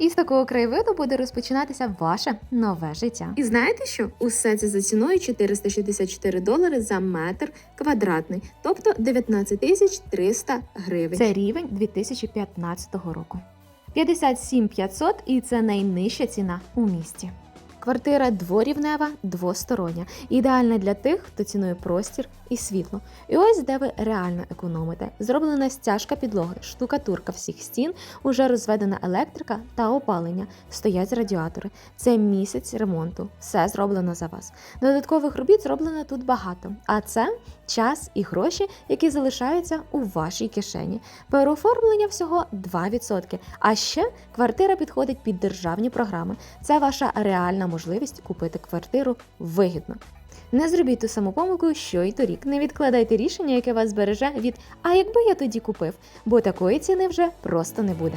І з такого краєвиду буде розпочинатися ваше нове життя. І знаєте що? Усе це за ціною 464 долари за метр квадратний, тобто 19 тисяч 300 гривень. Це рівень 2015 року. 57 500 і це найнижча ціна у місті. Квартира дворівнева, двостороння, ідеальна для тих, хто цінує простір і світло. І ось де ви реально економите. Зроблена стяжка підлоги, штукатурка всіх стін, уже розведена електрика та опалення, стоять радіатори. Це місяць ремонту. Все зроблено за вас. Додаткових робіт зроблено тут багато, а це час і гроші, які залишаються у вашій кишені. Переоформлення всього 2%. А ще квартира підходить під державні програми. Це ваша реальна можливість купити квартиру вигідно. Не зробіть ту саму помилку, що й торік. Не відкладайте рішення, яке вас збереже від А якби я тоді купив, бо такої ціни вже просто не буде.